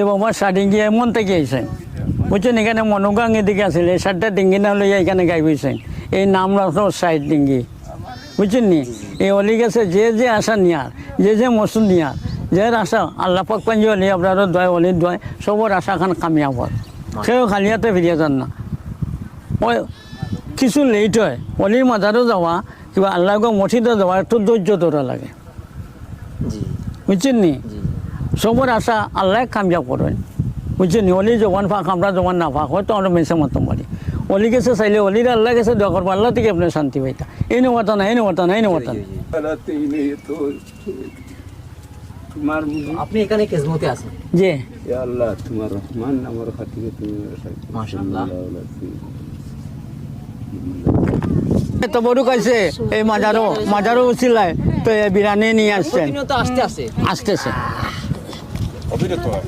এ বাবা সাডিঙ্গি এমন থেকে আইসেন বুঝছেন এখানে মনোগাং এদিকে আসলে এই সাতটা ডিঙ্গি না লইয়া এখানে গাই বইছেন এই নাম রাখো সাইড ডিঙ্গি। বুঝছেন নি? এই অলি গেছে যে যে আশা নিয়ার যে যে মসুদ নিয়ার যে আশা আল্লাহ পাক পাঞ্জি অলি আপনারও দয় অলির দয় সবর আশা খান কামিয়াব সেও খালিয়াতে ফিরিয়ে যান না। ওই কিছু লেট হয় অলির মাজারও যাওয়া কিবা আল্লাহ মসজিদে যাওয়া একটু ধৈর্য ধরা লাগে। বুঝছেন নি? সবর আশা আল্লাহ কামজা করেন। বুঝছেন অলি জবান ফাঁক আমরা জবান না ফাঁক হয়তো আমরা মেসে মতো মারি অলি গেছে চাইলে অলির আল্লাহ গেছে দোয়া করব আল্লাহ থেকে আপনার শান্তি পাইতা। এই নেওয়াটা না এই নেওয়াটা না এই নেওয়াটা না আসতেছে আসতেছে। আসে আসতেছে অবিরত হয়